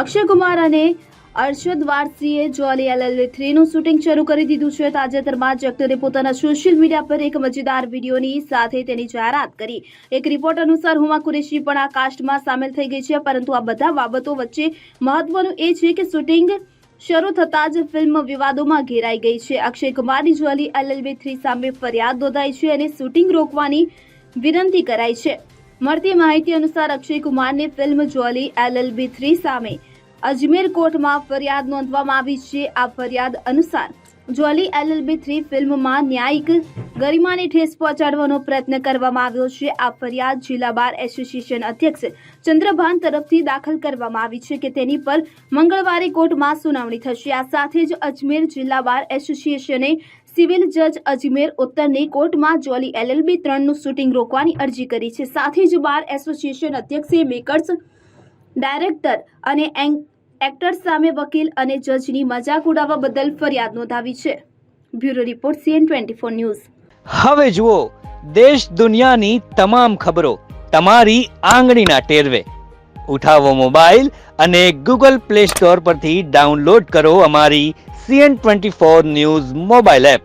અક્ષય કુમાર અને અર્શદ વારસીએ જોલી LLB થ્રીનું shooting શરૂ કરી દીધું છે. તાજેતરમાં જ એક્ટરે પોતાના સોશિયલ મીડિયા પર એક મજેદાર વિડીયોની સાથે તેની જાહેરાત કરી. એક રિપોર્ટ અનુસાર હુમા કુરેશી પણ આ કાસ્ટમાં સામેલ થઈ ગઈ છે, પરંતુ આ બધા બાબતો વચ્ચે મહત્વનું એ છે કે શૂટિંગ શરૂ થતાં જ ફિલ્મ વિવાદોમાં ઘેરાઈ ગઈ છે. અક્ષય કુમારની જોલી એલએલબી થ્રી સામે ફરિયાદ નોંધાઈ છે અને શૂટિંગ રોકવાની વિનંતી કરાઈ છે. મળતી માહિતી અનુસાર અક્ષય કુમારની ફિલ્મ જોલી એલએલબી થ્રી સામે અજમેર કોર્ટમાં ફરિયાદ નોંધવામાં આવી છે. આ ફરિયાદ અનુસાર જોલી એલએલબી થ્રી ફિલ્મમાં ન્યાયિક ગરિમાને ઠેસ પહોંચાડવાનો પ્રયત્ન કરવામાં આવ્યો છે. આ ફરિયાદ જિલ્લા બાર એસોસિએશન અધ્યક્ષ ચંદ્રભાન તરફથી દાખલ કરવામાં આવી છે કે તેની પર મંગળવારે કોર્ટમાં સુનાવણી થશે. આ સાથે જ અજમેર જિલ્લા બાર એસોસિએશને સિવિલ જજ અજમેર ઉત્તરની કોર્ટમાં જોલી એલએલબી ત્રણનું શૂટિંગ રોકવાની અરજી કરી છે. સાથે જ બાર એસોસિએશન અધ્યક્ષે મેકર્સ ડાયરેક્ટર અને એં- એક્ટર્સ સામે વકીલ અને જજની મજાક ઉડાવવા બદલ ફરિયાદ નોંધાવી છે. Bureau report CN twenty four news. હવે જુઓ, દેશ દુનિયાની તમામ ખબરો તમારી આંગળીના ટેરવે. ઉઠાવો મોબાઈલ અને ગૂગલ પ્લે સ્ટોર પરથી ડાઉનલોડ કરો અમારી CN twenty four news mobile app.